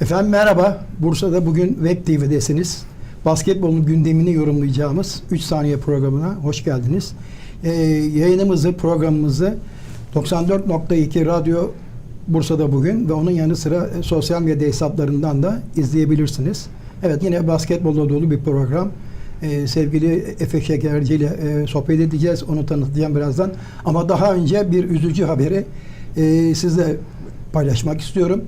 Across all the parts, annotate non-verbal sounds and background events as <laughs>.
Efendim merhaba. Bursa'da bugün Web TV'desiniz. Basketbolun gündemini yorumlayacağımız 3 saniye programına hoş geldiniz. Ee, yayınımızı, programımızı 94.2 Radyo Bursa'da bugün ve onun yanı sıra e, sosyal medya hesaplarından da izleyebilirsiniz. Evet yine basketbolla dolu bir program. Ee, sevgili Efe Şekerci ile e, sohbet edeceğiz. Onu tanıtacağım birazdan. Ama daha önce bir üzücü haberi e, sizle paylaşmak istiyorum.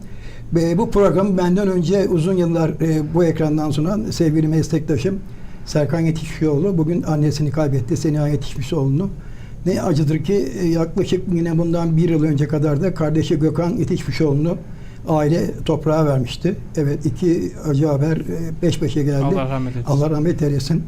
Ve bu programı benden önce uzun yıllar e, bu ekrandan sunan sevgili meslektaşım Serkan Yetişmişoğlu bugün annesini kaybetti. Seniha Yetişmişoğlu'nu. Ne acıdır ki e, yaklaşık yine bundan bir yıl önce kadar da kardeşi Gökhan Yetişmişoğlu'nu aile toprağa vermişti. Evet iki acı haber e, peş peşe geldi. Allah rahmet eylesin. Allah rahmet eylesin.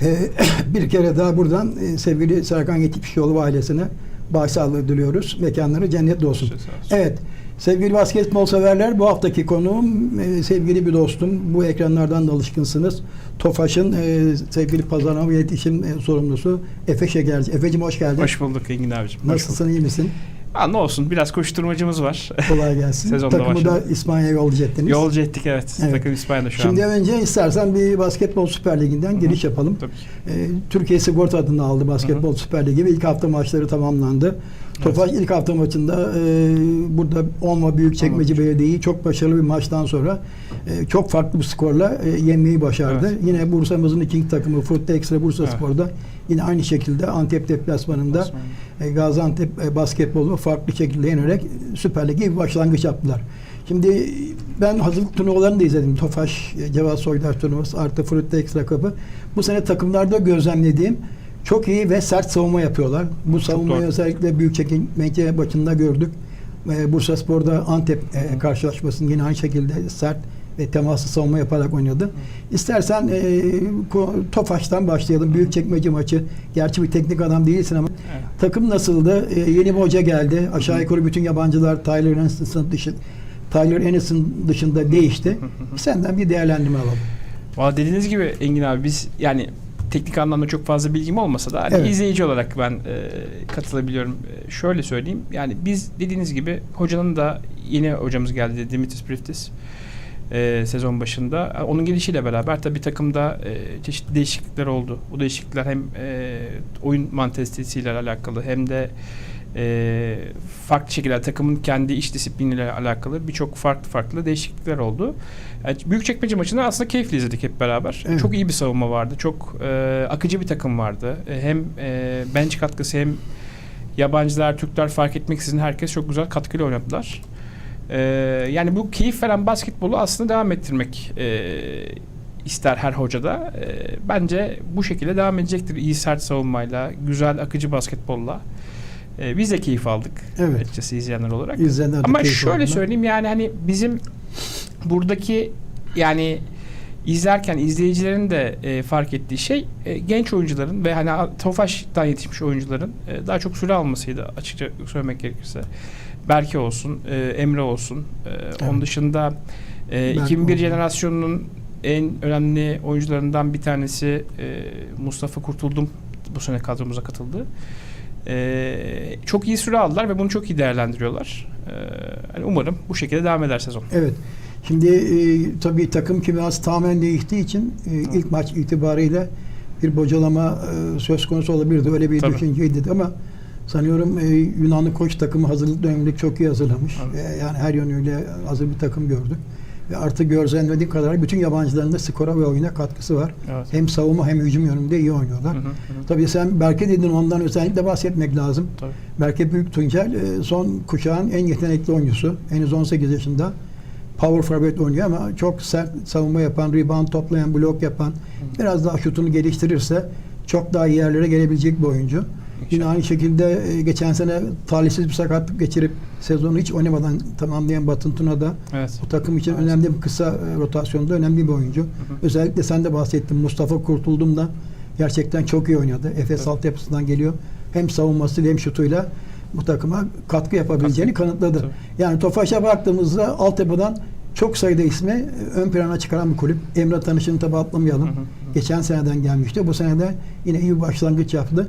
<clears throat> Bir kere daha buradan sevgili Serkan Yetişmişoğlu ve ailesine başsağlığı diliyoruz. Mekanları cennet olsun. Evet. Sevgili basketbol severler bu haftaki konuğum e, sevgili bir dostum. Bu ekranlardan da alışkınsınız. Tofaş'ın e, sevgili pazarlama ve iletişim e, sorumlusu Efe Şekerci. Efe'cim hoş geldin. Hoş bulduk Engin abicim. Hoş Nasılsın iyi misin? Ha, ne olsun biraz koşturmacımız var. Kolay gelsin. <laughs> Sezonda Takımı da başladı. İspanya'ya yolcu ettiniz. Yolcu ettik evet. Evet. Takım İspanya'da şu Şimdi an. önce istersen bir basketbol Süper Ligi'nden giriş yapalım. Tabii ki. E, Türkiye Sigorta adını aldı Basketbol Süper Ligi ve ilk hafta maçları tamamlandı. Tofaş ilk hafta maçında e, burada Olma Büyükçekmece Belediye'yi çok başarılı bir maçtan sonra e, çok farklı bir skorla e, yenmeyi başardı. Evet. Yine Bursa'mızın ikinci takımı Fırtı Ekstra Bursa Evet. Spor'da yine aynı şekilde Antep deplasmanında e, Gaziantep e, basketbolu farklı şekilde yenerek Süper Lig'e bir başlangıç yaptılar. Şimdi ben hazırlık turnuvalarını da izledim. Tofaş, e, Cevat Soydaş turnuvası artı Fırtı Ekstra Kapı. Bu sene takımlarda gözlemlediğim çok iyi ve sert savunma yapıyorlar. Bu savunmayı özellikle Büyükçekmece maçında gördük. E, Bursa Spor'da Antep e, karşılaşmasını yine aynı şekilde sert ve temaslı savunma yaparak oynadı. İstersen e, Tofaş'tan başlayalım. Büyükçekmece maçı. Gerçi bir teknik adam değilsin ama Evet. takım nasıldı? E, yeni bir hoca geldi. Aşağı yukarı bütün yabancılar Tyler Anderson dışı Tyler Anderson dışında değişti. <laughs> Senden bir değerlendirme alalım. Valla dediğiniz gibi Engin abi biz yani teknik anlamda çok fazla bilgim olmasa da hani Evet. izleyici olarak ben e, katılabiliyorum. E, şöyle söyleyeyim. Yani biz dediğiniz gibi hocanın da yeni hocamız geldi Dimitris Priftis e, sezon başında. E, Onun gelişiyle beraber tabii takımda e, çeşitli değişiklikler oldu. Bu değişiklikler hem e, oyun mantalitesiyle alakalı hem de e, farklı şekilde takımın kendi iş disipliniyle alakalı birçok farklı farklı değişiklikler oldu. Yani Büyükçekmece maçını aslında keyifli izledik hep beraber. Evet. Çok iyi bir savunma vardı. Çok e, akıcı bir takım vardı. E, hem e, bench katkısı hem yabancılar, Türkler fark etmeksizin herkes çok güzel katkıyla oynadılar. E, yani bu keyif veren basketbolu aslında devam ettirmek e, ister her hoca da. E, bence bu şekilde devam edecektir. İyi sert savunmayla, güzel akıcı basketbolla. E, biz de keyif aldık Evet. açıkçası izleyenler olarak. İzleyenler Ama şöyle aldılar. söyleyeyim yani hani bizim buradaki yani izlerken izleyicilerin de e, fark ettiği şey e, genç oyuncuların ve hani Tofaş'tan yetişmiş oyuncuların e, daha çok süre almasıydı açıkça söylemek gerekirse. Berke olsun, e, Emre olsun. E, Onun dışında e, Berke 2001 olsun. jenerasyonunun en önemli oyuncularından bir tanesi e, Mustafa Kurtuldum bu sene kadromuza katıldı. E, çok iyi süre aldılar ve bunu çok iyi değerlendiriyorlar. E, hani umarım bu şekilde devam eder sezon. Evet. Şimdi e, tabii takım kimyası tamamen değiştiği için e, ilk maç itibariyle bir bocalama e, söz konusu olabilirdi. Öyle bir Tabii. düşünceydi ama sanıyorum e, Yunanlı koç takımı hazırlık döneminde çok iyi hazırlamış. Evet. E, yani her yönüyle hazır bir takım gördük. Ve artık gözlemlediğim kadar bütün yabancıların da skora ve oyuna katkısı var. Evet. Hem savunma hem hücum yönünde iyi oynuyorlar. Hı hı, hı. Tabii sen Berke dedin ondan özellikle bahsetmek lazım. Tabii. Berke Büyük Tuncel e, son kuşağın en yetenekli oyuncusu. Henüz 18 yaşında. Power forward oynuyor ama çok sert savunma yapan, rebound toplayan, blok yapan, biraz daha şutunu geliştirirse çok daha iyi yerlere gelebilecek bir oyuncu. Yine aynı şekilde e, geçen sene talihsiz bir sakatlık geçirip sezonu hiç oynamadan tamamlayan Batın Tuna da Evet. bu takım için Evet. önemli bir kısa e, rotasyonda önemli bir oyuncu. Hı hı. Özellikle sen de bahsettin Mustafa Kurtuldum da gerçekten çok iyi oynadı. Efes Evet. altyapısından geliyor. Hem savunmasıyla hem şutuyla bu takıma katkı yapabileceğini kanıtladı. Tabii. Yani Tofaş'a baktığımızda altyapıdan çok sayıda ismi e, ön plana çıkaran bir kulüp. Emre Tanış'ını tabi atlamayalım. Hı hı, hı. Geçen seneden gelmişti. Bu sene de yine iyi bir başlangıç yaptı.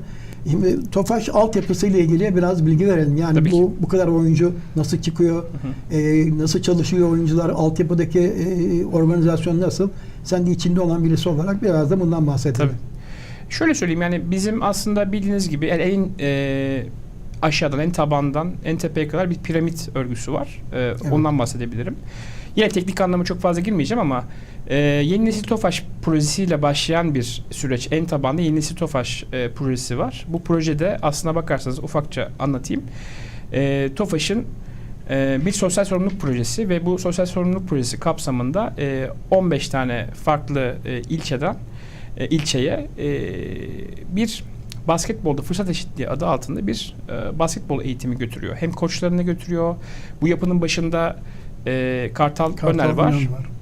Şimdi Tofaş altyapısıyla ilgili biraz bilgi verelim. Yani Tabii bu bu kadar oyuncu nasıl çıkıyor, Hı hı. e, nasıl çalışıyor oyuncular, altyapıdaki e, organizasyon nasıl? Sen de içinde olan birisi olarak biraz da bundan bahsedelim. Tabii. Şöyle söyleyeyim yani bizim aslında bildiğiniz gibi en e, aşağıdan, en tabandan, en tepeye kadar bir piramit örgüsü var. E, Ondan bahsedebilirim. Yine teknik anlamı çok fazla girmeyeceğim ama e, Yeni Nesil Tofaş projesiyle başlayan bir süreç. En tabanda Yeni Nesil Tofaş e, projesi var. Bu projede aslına bakarsanız ufakça anlatayım. E, Tofaş'ın e, bir sosyal sorumluluk projesi ve bu sosyal sorumluluk projesi kapsamında e, 15 tane farklı e, ilçeden e, ilçeye e, bir basketbolda fırsat eşitliği adı altında bir e, basketbol eğitimi götürüyor. Hem koçlarını götürüyor. Bu yapının başında e, Kartal, Kartal Öner var. Öner var.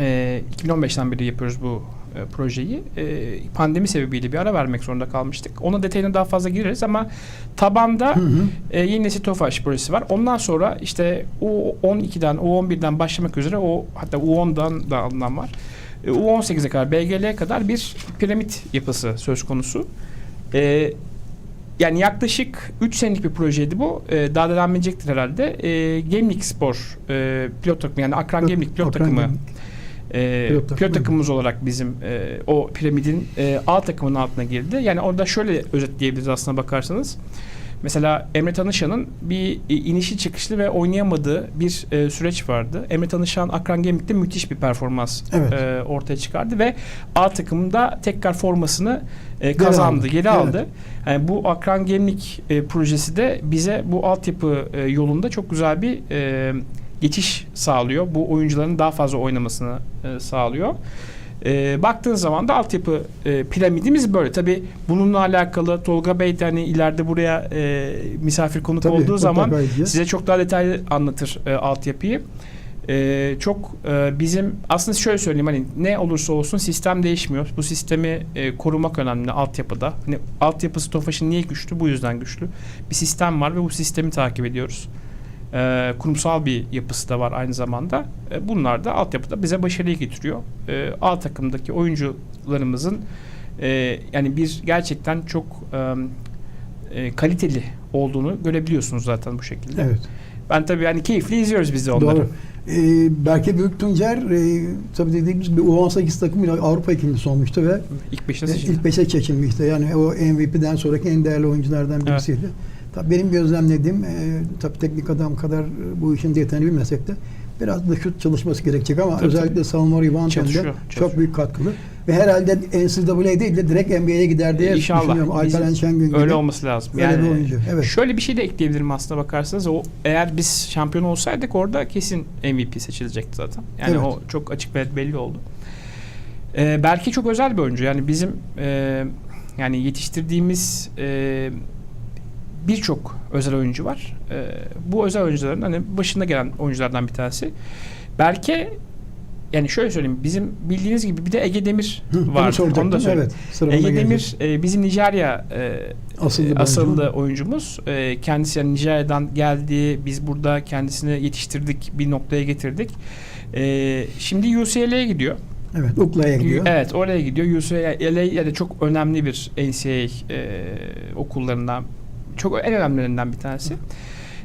E, 2015'ten beri yapıyoruz bu e, projeyi. E, pandemi sebebiyle bir ara vermek zorunda kalmıştık. Ona detayına daha fazla gireriz ama tabanda Hı hı. e, Yeni Nesil Tofaş projesi var. Ondan sonra işte U12'den, U11'den başlamak üzere o hatta U10'dan da alınan var. E, U18'e kadar, BGL'ye kadar bir piramit yapısı söz konusu. E, yani yaklaşık 3 senelik bir projeydi bu. E, daha devam edecektir herhalde. E, Gemlik Spor e, pilot takımı yani Akran Gemlik pilot Akran takımı Gemlik. E, Pilot pilot, takımı. takımımız olarak bizim e, o piramidin e, A takımının altına girdi. Yani orada şöyle özetleyebiliriz aslına bakarsanız. Mesela Emre Tanışan'ın bir e, inişi çıkışlı ve oynayamadığı bir e, süreç vardı. Emre Tanışan Akran Gemlik'te müthiş bir performans Evet. e, ortaya çıkardı ve A takımında tekrar formasını e, kazandı, geri Evet. aldı. Yani bu Akran Gemlik e, projesi de bize bu altyapı e, yolunda çok güzel bir e, geçiş sağlıyor. Bu oyuncuların daha fazla oynamasını e, sağlıyor. E, baktığın zaman da altyapı e, piramidimiz böyle. Tabi bununla alakalı Tolga Bey de hani ileride buraya e, misafir konuk Tabii, olduğu zaman edeceğiz. size çok daha detaylı anlatır e, altyapıyı. E, çok e, bizim aslında şöyle söyleyeyim hani ne olursa olsun sistem değişmiyor. Bu sistemi e, korumak önemli altyapıda. Hani altyapısı Tofaş'ın niye güçlü? Bu yüzden güçlü. Bir sistem var ve bu sistemi takip ediyoruz. E, kurumsal bir yapısı da var aynı zamanda. E, bunlar da altyapıda bize başarıyı getiriyor. E, A takımdaki oyuncularımızın e, yani bir gerçekten çok e, kaliteli olduğunu görebiliyorsunuz zaten bu şekilde. Evet. Ben tabii yani keyifli izliyoruz biz de onları. Doğru. Ee, Berke Büyük Tuncer e, tabii dediğimiz gibi U18 takımıyla Avrupa ikincisi olmuştu ve İlk beşte e, seçildi. ilk beşe çekilmişti. Yani o MVP'den sonraki en değerli oyunculardan birisiydi. Tabii benim gözlemlediğim e, tabii teknik adam kadar e, bu işin detayını bilmesek de biraz da şut çalışması gerekecek ama Tabii, özellikle tabii. savunma rebound Çalışıyor, yönünde çalışıyor. çok büyük katkılı. Ve herhalde NCAA değil de direkt NBA'ye gider diye İnşallah. düşünüyorum. Alperen Bizim Şengün gibi. Öyle olması lazım. Öyle yani bir oyuncu, evet. Şöyle bir şey de ekleyebilirim aslında bakarsanız. O eğer biz şampiyon olsaydık orada kesin MVP seçilecekti zaten. Yani Evet. o çok açık ve belli oldu. Ee, Berke çok özel bir oyuncu. Yani bizim e, yani yetiştirdiğimiz e, birçok özel oyuncu var. E, bu özel oyuncuların hani başında gelen oyunculardan bir tanesi. Berke yani şöyle söyleyeyim bizim bildiğiniz gibi bir de Ege Demir var. Onu da söyleyeyim. Evet. Ege. Demir e, bizim Nijerya e, Asıllı asıllı oyuncu. oyuncumuz. E, kendisi yani Nijerya'dan geldi. Biz burada kendisini yetiştirdik, bir noktaya getirdik. E, şimdi UCLA'ya gidiyor. Evet, Ukla'ya gidiyor. Evet, oraya gidiyor. UCLA yani çok önemli bir NCAA e, okullarından, çok en önemlilerinden bir tanesi.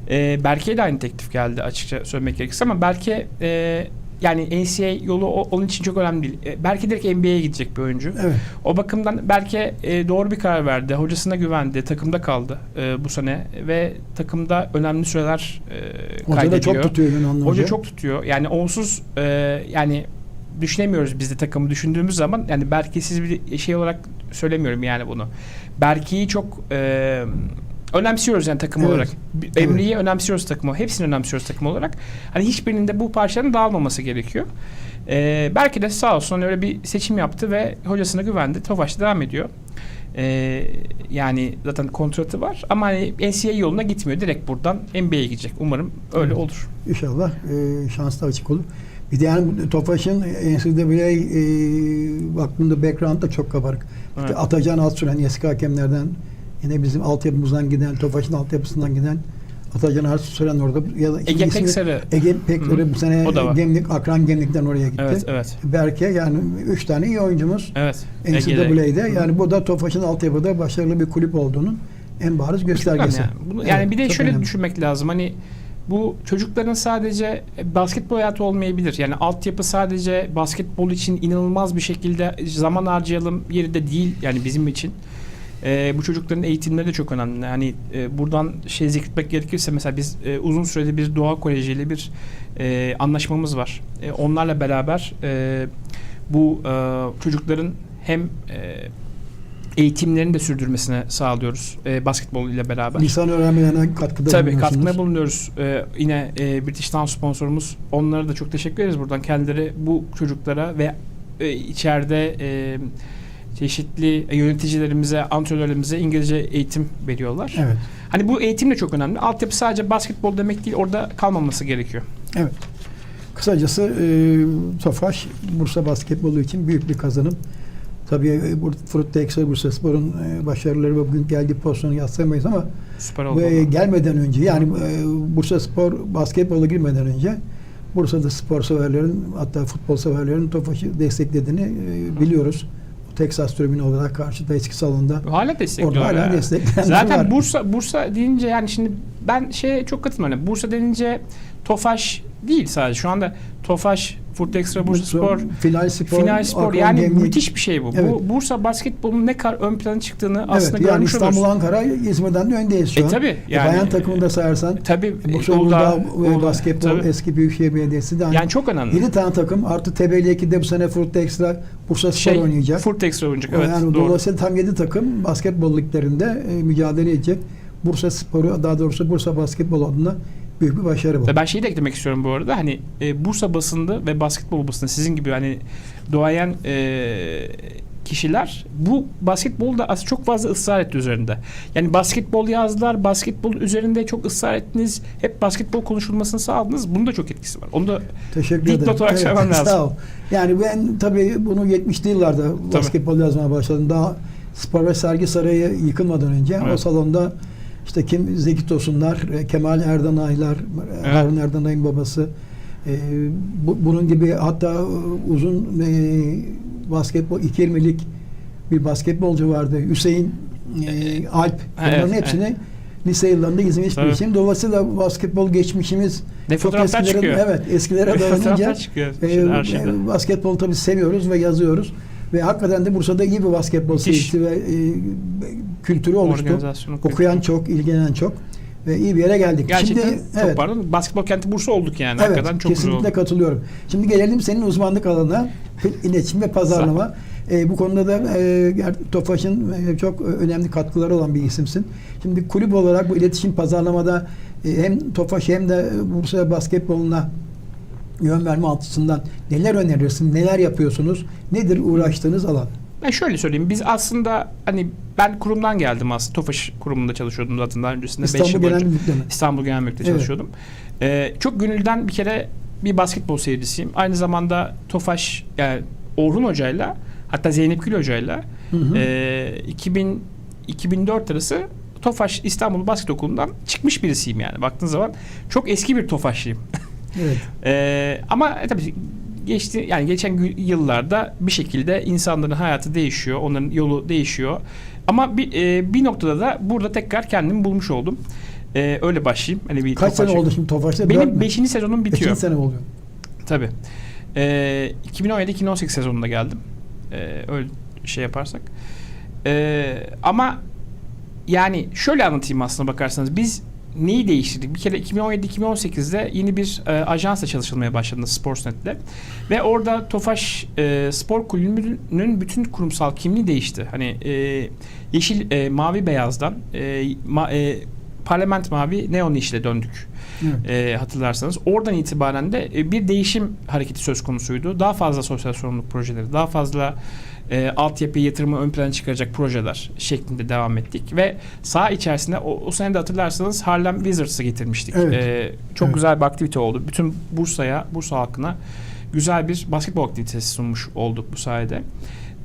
E, Berke'ye de aynı teklif geldi açıkça söylemek gerekirse ama Berke e, yani NCAA yolu o- onun için çok önemli değil. E, Berke direkt NBA'ye gidecek bir oyuncu. Evet. O bakımdan belki e, doğru bir karar verdi. Hocasına güvendi. Takımda kaldı e, bu sene ve takımda önemli süreler e, Hoca da kaydediyor. çok tutuyor Yunanlı hoca. Hoca çok tutuyor. Yani onsuz e, yani düşünemiyoruz biz de takımı düşündüğümüz zaman yani Berke'siz bir şey olarak söylemiyorum yani bunu. Berke'yi çok e, önemsiyoruz yani takım Evet. olarak. Evet. Emre'yi önemsiyoruz takımı. Hepsini önemsiyoruz takım olarak. Hani hiçbirinin de bu parçanın dağılmaması gerekiyor. Ee, belki de sağ olsun öyle bir seçim yaptı ve hocasına güvendi. Tofaş devam ediyor. Ee, yani zaten kontratı var ama hani NCAA yoluna gitmiyor. Direkt buradan NBA'ye gidecek. Umarım öyle Evet. olur. İnşallah e, şanslı açık olur. Bir de yani Tofaş'ın NCAA e, baktığımda background da çok kabarık. İşte Evet. Atacan Altsüren eski hakemlerden yine bizim altyapımızdan giden, Tofaş'ın altyapısından giden Atacan Arsu Süren orada ya da Ege Peksarı. Ege Pekleri bu sene. Gemlik, Akran Gemlik'ten oraya gitti. Evet, evet. Berke yani üç tane iyi oyuncumuz Evet. NCAA'de. Yani bu da Tofaş'ın altyapıda başarılı bir kulüp olduğunun en bariz göstergesi. yani. Bunu, yani Evet, bir de şöyle önemli. düşünmek lazım. Hani bu çocukların sadece basketbol hayatı olmayabilir. Yani altyapı sadece basketbol için inanılmaz bir şekilde zaman harcayalım yeri de değil yani bizim için. Ee, bu çocukların eğitimleri de çok önemli. Hani e, buradan şey zikretmek gerekirse mesela biz e, uzun sürede bir Doğa Koleji ile bir e, anlaşmamız var. E, onlarla beraber e, bu e, çocukların hem e, eğitimlerini de sürdürmesine sağlıyoruz e, basketbol ile beraber. Lisan öğrenmelerine katkıda Tabii katkıda bulunuyoruz. Ee, yine e, British Town sponsorumuz. Onlara da çok teşekkür ederiz buradan. Kendileri bu çocuklara ve e, içeride e, çeşitli yöneticilerimize, antrenörlerimize İngilizce eğitim veriyorlar. Evet. Hani bu eğitim de çok önemli. Altyapı sadece basketbol demek değil, orada kalmaması gerekiyor. Evet. Kısacası e, Tofaş Bursa basketbolu için büyük bir kazanım. Tabii e, Fruit Texas Bursa Spor'un e, başarıları ve bugün geldiği pozisyonu yatsıyamayız ama Süper oldu. gelmeden önce yani e, Bursa Spor basketbola girmeden önce Bursa'da spor severlerin hatta futbol severlerin Tofaş'ı desteklediğini e, biliyoruz. Texas tribünü olarak karşıda eski salonda Hala destekliyor. orada hala ya. destekleyenler Zaten var. Bursa Bursa deyince yani şimdi ben şeye çok katılmıyorum. Bursa denince Tofaş değil sadece. Şu anda Tofaş, Furt Extra Bursa Spor, Final Spor, Final Spor Akron yani Gemlik. müthiş bir şey bu. Evet. Bu Bursa basketbolunun ne kadar ön plana çıktığını aslında evet, yani görmüş İstanbul, oluruz. Ankara, İzmir'den de öndeyiz şu E an. tabii yani Bayan takımını da sayarsan tabii Bursa Uludağ, Uludağ ve Uludağ, basketbol tabii. eski Büyükşehir Belediyesi de yani çok önemli. 7 tane takım artı TBL2'de bu sene Fruit Extra Bursa Spor Şey, oynayacak. Furt Extra oynayacak. Evet, yani doğru. dolayısıyla tam 7 takım basketbol liglerinde e, mücadele edecek. Bursa Sporu daha doğrusu Bursa basketbol adına büyük bir başarı bu. Ben şeyi de eklemek istiyorum bu arada. Hani e, Bursa basında ve basketbol basında sizin gibi hani doğayan e, kişiler bu basketbolda aslında çok fazla ısrar etti üzerinde. Yani basketbol yazdılar, basketbol üzerinde çok ısrar ettiniz. Hep basketbol konuşulmasını sağladınız. Bunun da çok etkisi var. Onu da Teşekkür ederim. olarak söylemem <laughs> lazım. Sağ ol. Yani ben tabii bunu 70'li yıllarda basketbol yazmaya başladım. Daha spor ve sergi sarayı yıkılmadan önce o Evet. salonda işte kim Zeki Tosunlar, e, Kemal Erdanaylar, Evet. Harun Erdanay'ın babası e, bu, bunun gibi hatta uzun e, basketbol 220'lik bir basketbolcu vardı. Hüseyin e, Alp. Bunların evet, hepsini lise yıllarında izlemiş Tabii. birisiyim. Dolayısıyla basketbol geçmişimiz ne çok eskilere, çıkıyor. evet eskilere dayanınca e, e, basketbol tabii seviyoruz ve yazıyoruz. Ve hakikaten de Bursa'da iyi bir basketbol sevgisi ve e, kültürü oluştu. Okuyan çok, ilgilenen çok ve iyi bir yere geldik. Gerçekten Şimdi çok evet, pardon. Basketbol kenti Bursa olduk yani. evet Hakikaten çok güzel kesinlikle oldu. katılıyorum. Şimdi gelelim senin uzmanlık alanına <laughs> iletişim ve pazarlama. E, bu konuda da e, Tofaş'ın e, çok önemli katkıları olan bir isimsin. Şimdi kulüp olarak bu iletişim pazarlamada e, hem Tofaş hem de Bursa basketboluna yön verme açısından neler önerirsin, neler yapıyorsunuz, nedir uğraştığınız alan? Ben şöyle söyleyeyim. Biz aslında hani ben kurumdan geldim aslında. Tofaş kurumunda çalışıyordum zaten daha öncesinde. İstanbul yıl Genel boyunca. Müdürlüğü. İstanbul Genel Müdürlüğü'nde Evet. çalışıyordum. Ee, çok gönülden bir kere bir basketbol seyircisiyim. Aynı zamanda Tofaş yani Orhun Hoca'yla hatta Zeynep Gül Hoca'yla Hı hı. e, 2000 2004 arası Tofaş İstanbul Basket Okulu'ndan çıkmış birisiyim yani. Baktığın zaman çok eski bir Tofaşlıyım. Evet. <laughs> Ee, ama e, tabii geçti yani geçen yıllarda bir şekilde insanların hayatı değişiyor, onların yolu değişiyor. Ama bir e, bir noktada da burada tekrar kendimi bulmuş oldum. Ee, öyle başlayayım. Hani bir Kaç sene oldu şimdi Tofaş'ta? Benim mü? 5. sezonum bitiyor. Beşinci sene oluyor. Tabii. Ee, 2017-2018 sezonunda geldim. Ee, öyle şey yaparsak. Ee, ama yani şöyle anlatayım aslında bakarsanız. Biz neyi değiştirdik? Bir kere 2017-2018'de yeni bir e, ajansla çalışılmaya başladı Sportsnet'le. Ve orada Tofaş e, Spor Kulübü'nün bütün kurumsal kimliği değişti. Hani e, yeşil, e, mavi beyazdan e, ma, e, parlament mavi neon yeşile döndük Evet. e, hatırlarsanız. Oradan itibaren de e, bir değişim hareketi söz konusuydu. Daha fazla sosyal sorumluluk projeleri, daha fazla e, altyapı yatırımı ön plana çıkaracak projeler şeklinde devam ettik. Ve saha içerisinde o, o sene de hatırlarsanız Harlem Wizards'ı getirmiştik. Evet. E, çok Evet. güzel bir aktivite oldu. Bütün Bursa'ya, Bursa halkına güzel bir basketbol aktivitesi sunmuş olduk bu sayede.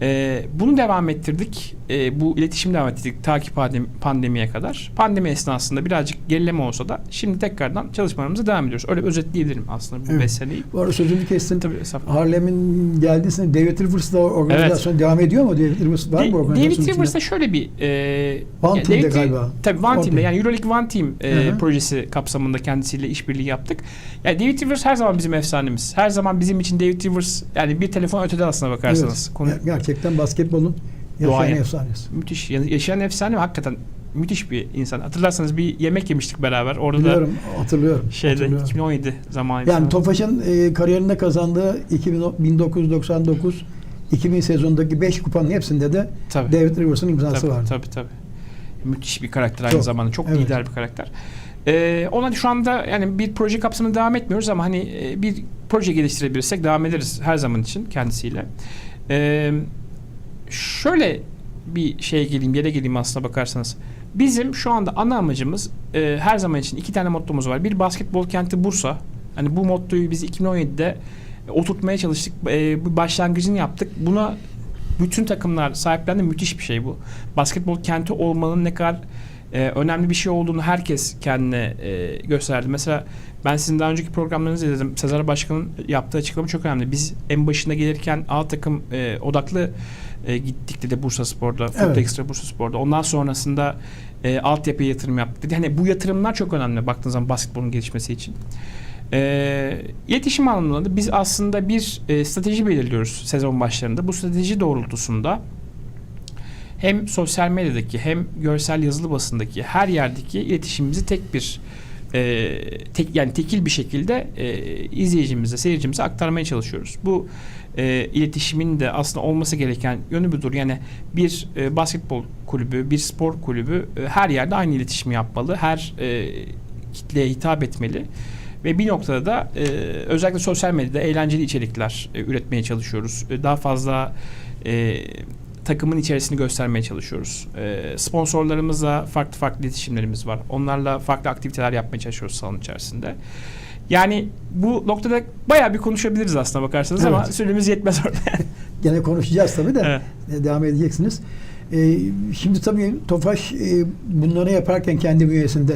E, bunu devam ettirdik. E, bu iletişimi devam ettirdik takip pandemi, pandemiye kadar. Pandemi esnasında birazcık gerileme olsa da şimdi tekrardan çalışmalarımıza devam ediyoruz. Öyle özetleyebilirim aslında bu Evet. 5 seneyi. Bu arada sözünü kestim. Tabii. Harlem'in geldiğinde David Rivers'la organizasyon devam ediyor mu? David Rivers var mı organizasyonun David içinde? Rivers'ta şöyle bir e, One yani Team'de David- galiba. Tabii One Orada. Team'de yani Euroleague One Team e, Hı hı. projesi kapsamında kendisiyle işbirliği yaptık. Yani David Rivers her zaman bizim efsanemiz. Her zaman bizim için David Rivers yani bir telefon ötede aslına bakarsanız. Evet. Konu, Ger- Gerçekten basketbolun yaşayan efsanesi. müthiş. Yani yaşayan efsane ve hakikaten müthiş bir insan. Hatırlarsanız bir yemek yemiştik beraber. Orada Biliyorum, hatırlıyorum. şeyde hatırlıyorum. 2017 zamanı. Yani Tofaş'ın e, kariyerinde kazandığı 2000, 1999 2000 sezonundaki 5 kupanın hepsinde de tabii. David Rivers'ın imzası tabii, vardı. Tabii tabii. Müthiş bir karakter aynı Çok, zamanda. Çok evet. lider bir karakter. Ee, ona şu anda yani bir proje kapsamında devam etmiyoruz ama hani e, bir proje geliştirebilirsek devam ederiz her zaman için kendisiyle. Ee, şöyle bir şeye geleyim, yere geleyim aslına bakarsanız. Bizim şu anda ana amacımız e, her zaman için iki tane mottomuz var. Bir basketbol kenti Bursa. Hani bu mottoyu biz 2017'de oturtmaya çalıştık. E, bu başlangıcını yaptık. Buna bütün takımlar sahiplendi. Müthiş bir şey bu. Basketbol kenti olmanın ne kadar e, önemli bir şey olduğunu herkes kendine e, gösterdi. Mesela ben sizin daha önceki programlarınızı izledim. Sezar Başkan'ın yaptığı açıklama çok önemli. Biz en başında gelirken A takım e, odaklı e, gittik dedi Bursa Spor'da, Evet. Extra Bursa Spor'da. Ondan sonrasında e, altyapıya yatırım yaptık dedi. Hani bu yatırımlar çok önemli baktığınız zaman basketbolun gelişmesi için. E, iletişim anlamında da biz aslında bir e, strateji belirliyoruz sezon başlarında. Bu strateji doğrultusunda hem sosyal medyadaki hem görsel yazılı basındaki her yerdeki iletişimimizi tek bir e, tek yani tekil bir şekilde e, izleyicimize, seyircimize aktarmaya çalışıyoruz. Bu e, iletişimin de aslında olması gereken yönü budur. Yani bir e, basketbol kulübü, bir spor kulübü e, her yerde aynı iletişimi yapmalı. Her e, kitleye hitap etmeli. Ve bir noktada da e, özellikle sosyal medyada eğlenceli içerikler e, üretmeye çalışıyoruz. E, daha fazla e, takımın içerisini göstermeye çalışıyoruz. E, sponsorlarımızla farklı farklı iletişimlerimiz var. Onlarla farklı aktiviteler yapmaya çalışıyoruz salon içerisinde. Yani bu noktada bayağı bir konuşabiliriz aslında bakarsanız ama Evet. süremiz yetmez orada. <laughs> Gene konuşacağız tabii de. Evet. Devam edeceksiniz. E, şimdi tabii Tofaş e, bunları yaparken kendi bünyesinde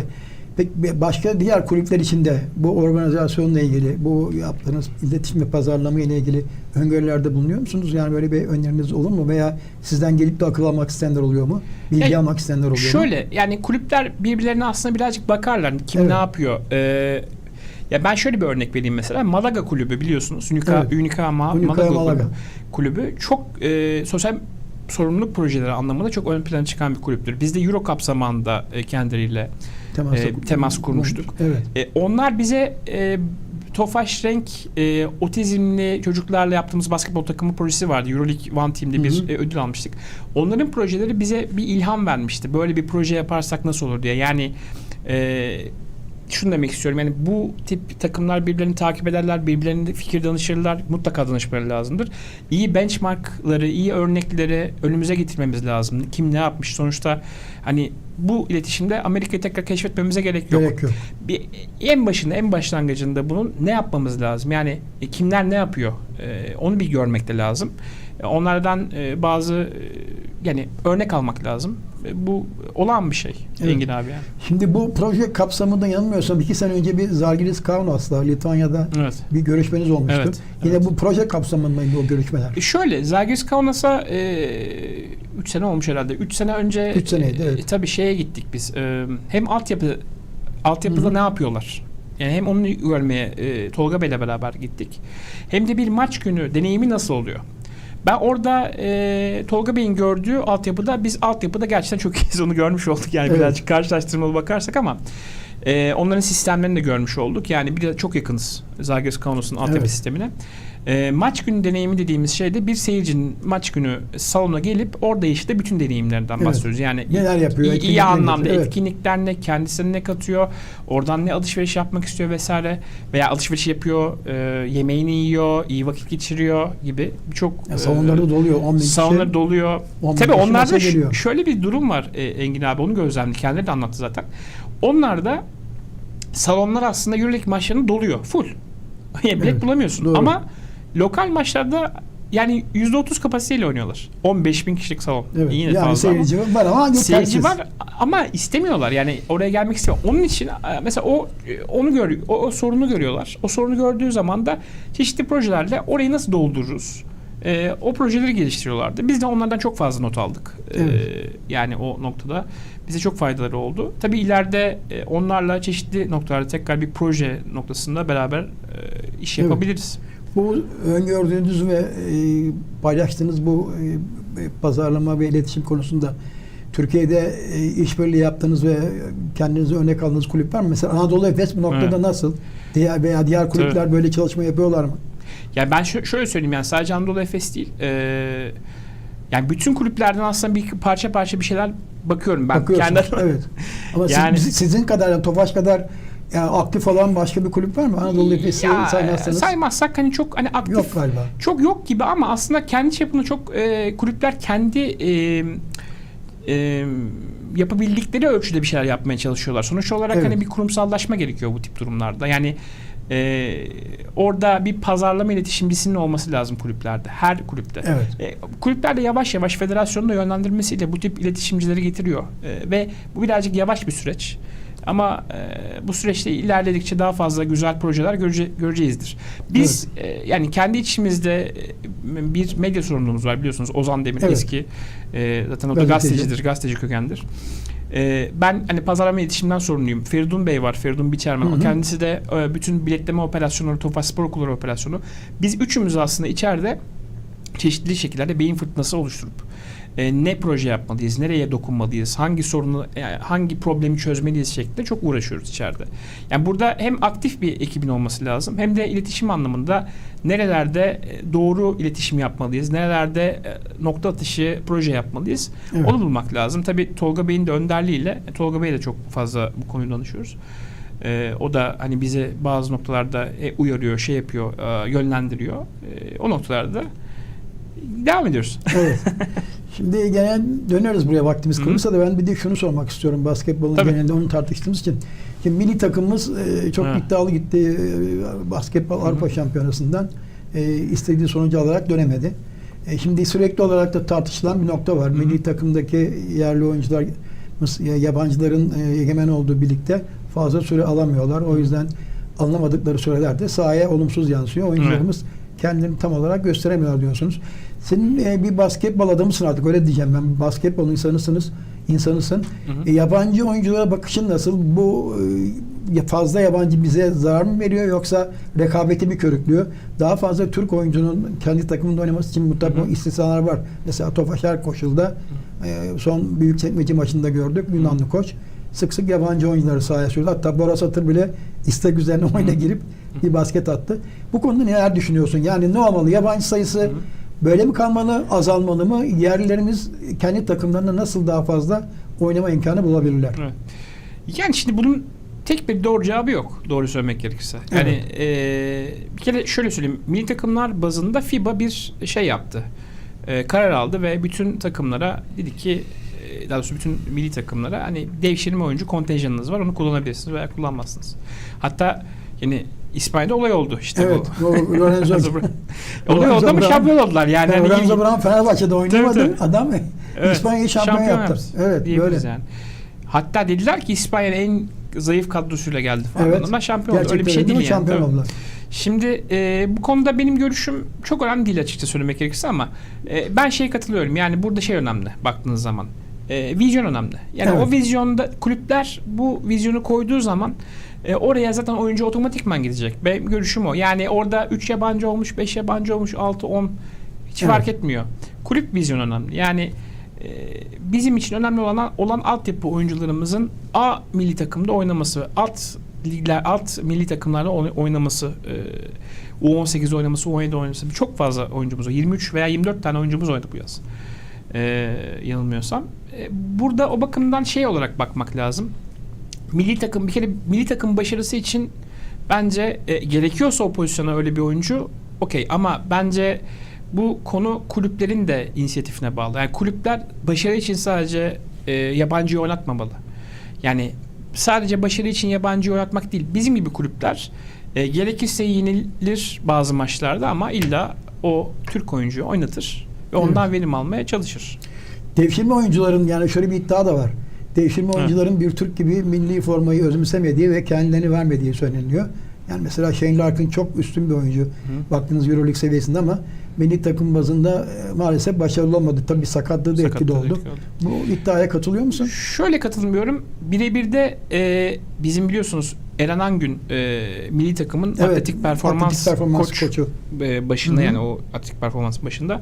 pek başka diğer kulüpler için de bu organizasyonla ilgili, bu yaptığınız iletişim ve pazarlama ile ilgili öngörülerde bulunuyor musunuz? Yani böyle bir öneriniz olur mu? Veya sizden gelip de akıl almak isteyenler oluyor mu? Bilgi Ya, almak isteyenler oluyor mu? Şöyle yani kulüpler birbirlerine aslında birazcık bakarlar. Kim Evet. ne yapıyor? Ee, ya ben şöyle bir örnek vereyim mesela. Malaga kulübü biliyorsunuz. Unica, Evet. Unica Ma- Unica Malaga, Malaga. kulübü. çok e, sosyal sorumluluk projeleri anlamında çok ön plana çıkan bir kulüptür. Biz de Euro Cup zamanında e, kendileriyle Temasa- e, temas kurmuştuk. Evet. E, onlar bize e, Tofaş Renk e, otizmli çocuklarla yaptığımız basketbol takımı projesi vardı. Euroleague One Team'de bir Hı hı. e, ödül almıştık. Onların projeleri bize bir ilham vermişti. Böyle bir proje yaparsak nasıl olur diye. Yani e, şunu demek istiyorum. Yani bu tip takımlar birbirlerini takip ederler, birbirlerine fikir danışırlar. Mutlaka danışmaları lazımdır. İyi benchmarkları, iyi örnekleri önümüze getirmemiz lazım. Kim ne yapmış? Sonuçta hani bu iletişimde Amerika'yı tekrar keşfetmemize gerek yok Gerek yok. bir en başında en başlangıcında bunun ne yapmamız lazım? Yani e, kimler ne yapıyor? E, onu bir görmek de lazım. E, onlardan e, bazı e, yani örnek almak lazım. E, bu olan bir şey Evet. Engin abi yani. Şimdi bu proje kapsamında yanılmıyorsam iki sene önce bir Zalgiris Kaunas'la Litvanya'da Evet. bir görüşmeniz olmuştu. Evet, Yine evet. bu proje kapsamındaydı o görüşmeler. E, şöyle Zalgiris Kaunas'a 3 sene olmuş herhalde. 3 sene önce Üç seneydi, evet. e, tabii şeye gittik biz. E, hem altyapı altyapıda Hı hı. ne yapıyorlar? Yani hem onu görmeye e, Tolga Bey'le beraber gittik. Hem de bir maç günü deneyimi nasıl oluyor? Ben orada e, Tolga Bey'in gördüğü altyapıda biz altyapıda gerçekten çok <laughs> iyiyiz onu görmüş olduk. Yani Evet. birazcık karşılaştırmalı bakarsak ama e, onların sistemlerini de görmüş olduk. Yani bir de çok yakınız Zalgiris Kaunas'ın altyapı Evet. sistemine. E, maç günü deneyimi dediğimiz şey de bir seyircinin maç günü salona gelip orada işte bütün deneyimlerden Evet. bahsediyoruz. Yani Neler yapıyor, iyi, iyi anlamda evet. etkinlikler ne, kendisine ne katıyor, oradan ne alışveriş yapmak istiyor vesaire veya alışveriş yapıyor, e, yemeğini yiyor, iyi vakit geçiriyor gibi birçok Yani salonları doluyor. 10 bin kişi. salonları doluyor. 10 bin Tabii onlarda şöyle bir durum var e, Engin abi onu gözlemledik. Kendileri de anlattı zaten. Onlarda salonlar aslında Euroleague maçlarını doluyor. Full. <laughs> Yani bilet Evet, bulamıyorsun. doğru. Ama lokal maçlarda yani %30 kapasiteyle oynuyorlar. 15 bin kişilik salon. Evet. Yine yani fazla ama- seyirci var ama. Seyirci var ama istemiyorlar yani oraya gelmek istemiyor. Onun için e, mesela o e, onu görüyor, o, o sorunu görüyorlar. O sorunu gördüğü zaman da çeşitli projelerle orayı nasıl doldururuz? E, o projeleri geliştiriyorlardı. Biz de onlardan çok fazla not aldık. E, Evet. yani o noktada bize çok faydaları oldu. Tabii ileride e, onlarla çeşitli noktalarda tekrar bir proje noktasında beraber e, iş Evet. yapabiliriz. Bu öngördüğünüz ve e, paylaştığınız bu e, pazarlama ve iletişim konusunda Türkiye'de e, işbirliği yaptığınız ve kendinize örnek aldığınız kulüp var mı? Mesela Anadolu Efes bu noktada Evet. nasıl? Diğer veya diğer kulüpler böyle çalışma yapıyorlar mı? Yani ben şö- şöyle söyleyeyim yani sadece Anadolu Efes değil. e, yani bütün kulüplerden aslında bir parça parça bir şeyler bakıyorum ben Bakıyorsunuz. kendi evet. Ama Yani- siz- sizin kadar Tofaş kadar yani aktif olan başka bir kulüp var mı? Anadolu Efes'i saymazsanız saymazsak hani çok hani aktif yok galiba. çok yok gibi ama aslında kendi çapında çok e, kulüpler kendi e, e, yapabildikleri ölçüde bir şeyler yapmaya çalışıyorlar. Sonuç olarak Evet. hani bir kurumsallaşma gerekiyor bu tip durumlarda. Yani e, orada bir pazarlama iletişimcisinin olması lazım kulüplerde. Her kulüpte. Evet. E, kulüpler de yavaş yavaş federasyonun da yönlendirmesiyle bu tip iletişimcileri getiriyor. E, ve bu birazcık yavaş bir süreç. Ama e, bu süreçte ilerledikçe daha fazla güzel projeler görece, göreceğizdir. Biz e, yani kendi içimizde e, bir medya sorumluluğumuz var biliyorsunuz. Ozan Demir Evet. eski e, zaten o da Gazeteci. gazetecidir, gazeteci kökendir. E, ben hani pazarlama iletişimden sorumluyum. Feridun Bey var, Feridun Biçermen. Hı hı. O kendisi de e, bütün biletleme operasyonları, Tofaş Spor Okulları operasyonu. Biz üçümüz aslında içeride çeşitli şekillerde beyin fırtınası oluşturup e, ne proje yapmalıyız, nereye dokunmalıyız, hangi sorunu, yani hangi problemi çözmeliyiz şeklinde çok uğraşıyoruz içeride. Yani burada hem aktif bir ekibin olması lazım hem de iletişim anlamında nerelerde e, doğru iletişim yapmalıyız, nerelerde e, nokta atışı proje yapmalıyız. Evet. Onu bulmak lazım. Tabii Tolga Bey'in de önderliğiyle, e, Tolga Bey'e de çok fazla bu konuyu danışıyoruz. E, o da hani bize bazı noktalarda e, uyarıyor, şey yapıyor, e, yönlendiriyor. E, o noktalarda devam ediyoruz. Evet. <laughs> Şimdi gene döneriz buraya vaktimiz kalırsa da ben bir de şunu sormak istiyorum basketbolun Tabii. genelinde onu tartıştığımız için. Şimdi milli takımımız e, çok Ha. iddialı gitti e, basketbol Hı hı. Avrupa Şampiyonası'ndan e, istediği sonucu alarak dönemedi. E, şimdi sürekli olarak da tartışılan bir nokta var. Hı hı. Milli takımdaki yerli oyuncular yabancıların e, egemen olduğu birlikte fazla süre alamıyorlar. O yüzden alınamadıkları sürelerde sahaya olumsuz yansıyor. Oyuncularımız kendini tam olarak gösteremiyorlar diyorsunuz. Senin e, bir basketbol adamısın artık öyle diyeceğim ben. Basketbol insanısınız, insanısın. Hı hı. E, yabancı oyunculara bakışın nasıl? Bu e, fazla yabancı bize zarar mı veriyor yoksa rekabeti mi körüklüyor? Daha fazla Türk oyuncunun kendi takımında oynaması için mutlaka Hı hı. istisnalar var. Mesela Tofaş her koşulda e, son büyük çekmece maçında gördük. Yunanlı koç sık sık yabancı oyuncuları sahaya sürdü. Hatta Bora Satır bile istek üzerine oyuna Hı. girip bir basket attı. Bu konuda neler düşünüyorsun? Yani ne olmalı? Yabancı sayısı Hı hı. Böyle mi kalmalı, azalmalı mı? Yerlilerimiz kendi takımlarında nasıl daha fazla oynama imkanı bulabilirler? Evet. Yani şimdi bunun tek bir doğru cevabı yok doğru söylemek gerekirse. Yani eee, bir kere şöyle söyleyeyim. Milli takımlar bazında FIBA bir şey yaptı. Eee, karar aldı ve bütün takımlara dedi ki eee, daha doğrusu bütün milli takımlara hani devşirme oyuncu kontenjanınız var onu kullanabilirsiniz veya kullanmazsınız. Hatta yani İspanya'da olay oldu işte Evet, bu. Lorenzo. <laughs> olay oldu ama şampiyon oldular yani. Yani Lorenzo Brown Fenerbahçe'de oynamadı. Tabii, tabii. Adam Evet, İspanya'yı şampiyon, yaptı. yaptı Evet, böyle. yani. Hatta dediler ki İspanya'nın en zayıf kadrosuyla geldi falan. Evet. Ama şampiyon oldu. Öyle bir şey değil, mi? yani. Şampiyon oldular. Şimdi e, bu konuda benim görüşüm çok önemli değil açıkça söylemek gerekirse ama e, ben şey katılıyorum. Yani burada şey önemli baktığınız zaman. E, vizyon önemli. Yani Evet. o vizyonda kulüpler bu vizyonu koyduğu zaman e, oraya zaten oyuncu otomatikman gidecek. Benim görüşüm o. Yani orada 3 yabancı olmuş, 5 yabancı olmuş, 6 10 hiç Evet. fark etmiyor. Kulüp vizyonu önemli. Yani e, bizim için önemli olan olan altyapı oyuncularımızın A milli takımda oynaması, alt ligler, alt milli takımlarda oy- oynaması, e, U18 oynaması, U17 oynaması. Çok fazla oyuncumuz var. 23 veya 24 tane oyuncumuz oynadı bu yaz. E, yanılmıyorsam. E, burada o bakımdan şey olarak bakmak lazım. Milli takım bir kere milli takım başarısı için bence e, gerekiyorsa o pozisyona öyle bir oyuncu okey ama bence bu konu kulüplerin de inisiyatifine bağlı. Yani kulüpler başarı için sadece e, yabancıyı oynatmamalı. Yani sadece başarı için yabancıyı oynatmak değil. Bizim gibi kulüpler e, gerekirse yenilir bazı maçlarda ama illa o Türk oyuncuyu oynatır ve ondan verim almaya çalışır. Devşirme oyuncuların yani şöyle bir iddia da var. Devşirme oyuncuların bir Türk gibi milli formayı özümsemediği ve kendilerini vermediği söyleniyor. Yani mesela Shane Larkin çok üstün bir oyuncu. Baktığınız Euroleague seviyesinde ama milli takım bazında e, maalesef başarılı olmadı. Tabii sakatlığı da etkili Sakatlığı da oldu. etkili oldu. Bu iddiaya katılıyor musun? Şöyle katılmıyorum. Birebir de e, bizim biliyorsunuz Eren Angün e, milli takımın atletik performans, atletik performans koç koçu. e, başında Hı hı. yani o atletik performans başında.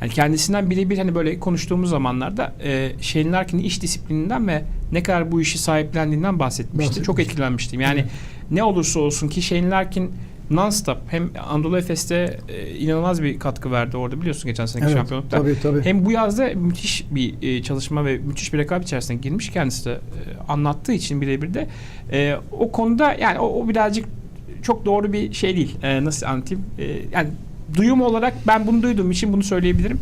Yani kendisinden birebir hani böyle konuştuğumuz zamanlarda e, Shane Larkin'in iş disiplininden ve ne kadar bu işi sahiplendiğinden bahsetmişti. Çok Bahsetmiş. etkilenmiştim. Yani ne olursa olsun ki Shane Larkin non-stop hem Anadolu Efes'te e, inanılmaz bir katkı verdi orada biliyorsun geçen seneki Evet, şampiyonlukta. tabii tabii. Hem bu yazda müthiş bir e, çalışma ve müthiş bir rekabet içerisine girmiş kendisi de e, anlattığı için birebir de e, o konuda yani o, o birazcık çok doğru bir şey değil. E, nasıl anlatayım? E, yani duyum olarak ben bunu duyduğum için bunu söyleyebilirim.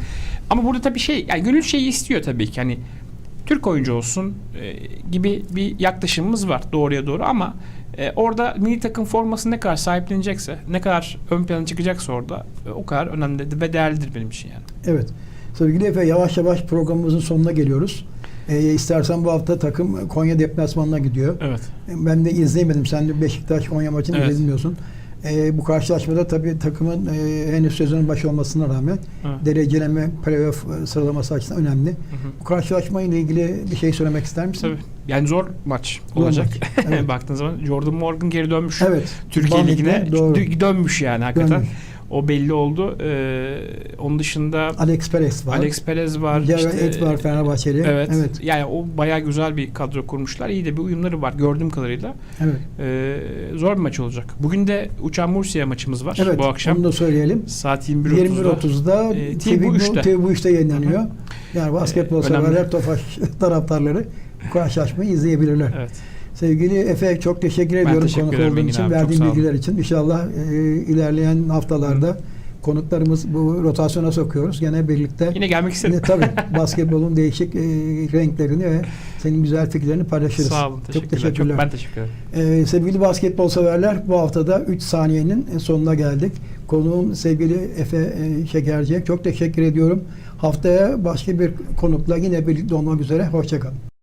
Ama burada tabii şey yani gönül şeyi istiyor tabii ki hani Türk oyuncu olsun e, gibi bir yaklaşımımız var doğruya doğru ama e, orada milli takım forması ne kadar sahiplenecekse, ne kadar ön plana çıkacaksa orada e, o kadar önemli ve değerlidir benim için yani. Evet. Sevgili Efe yavaş yavaş programımızın sonuna geliyoruz. Ee, istersen bu hafta takım Konya deplasmanına gidiyor. Evet. Ben de izleyemedim. Sen de Beşiktaş Konya maçını Evet. izledin diyorsun. Ee, bu karşılaşmada tabii takımın e, henüz sezonun başı olmasına rağmen Evet. dereceleme playoff e, sıralaması açısından önemli. Hı hı. Bu karşılaşma ile ilgili bir şey söylemek ister misin? Tabii. Yani zor maç Zor olacak. maç, evet. <laughs> Baktığın zaman Jordan Morgan geri dönmüş. Evet. Türkiye Van Ligi'ne doğru. dönmüş yani hakikaten. Dönmüş. O belli oldu. Ee, onun dışında Alex Perez var. Alex Perez var. Jared işte- Ed var Fenerbahçeli. Evet. Evet. Yani o bayağı güzel bir kadro kurmuşlar. İyi de bir uyumları var gördüğüm kadarıyla. Evet. Ee, zor bir maç olacak. Bugün de Uçan Mursiye maçımız var Evet. bu akşam. Onu da söyleyelim. Saat 21.30'da. 21.30'da Ee, TV, TV bu. TV işte yayınlanıyor. Yani basketbol Ee, severler, Tofaş <laughs> taraftarları karşılaşmayı izleyebilirler. Evet. Sevgili Efe çok teşekkür ediyorum teşekkür konuk olduğun için, abi, çok verdiğin bilgiler için. İnşallah e, ilerleyen haftalarda konuklarımız bu rotasyona sokuyoruz. Gene birlikte Yine gelmek isterim. yine tabii basketbolun <laughs> değişik e, renklerini ve senin güzel fikirlerini paylaşırız. Sağ olun. Çok Teşekkürler. teşekkürler. Çok, ben teşekkür ederim. Ee, sevgili basketbol severler bu haftada 3 saniyenin sonuna geldik. Konuğum sevgili Efe e, Şekerci'ye çok teşekkür ediyorum. Haftaya başka bir konukla yine birlikte olmak üzere. Hoşçakalın.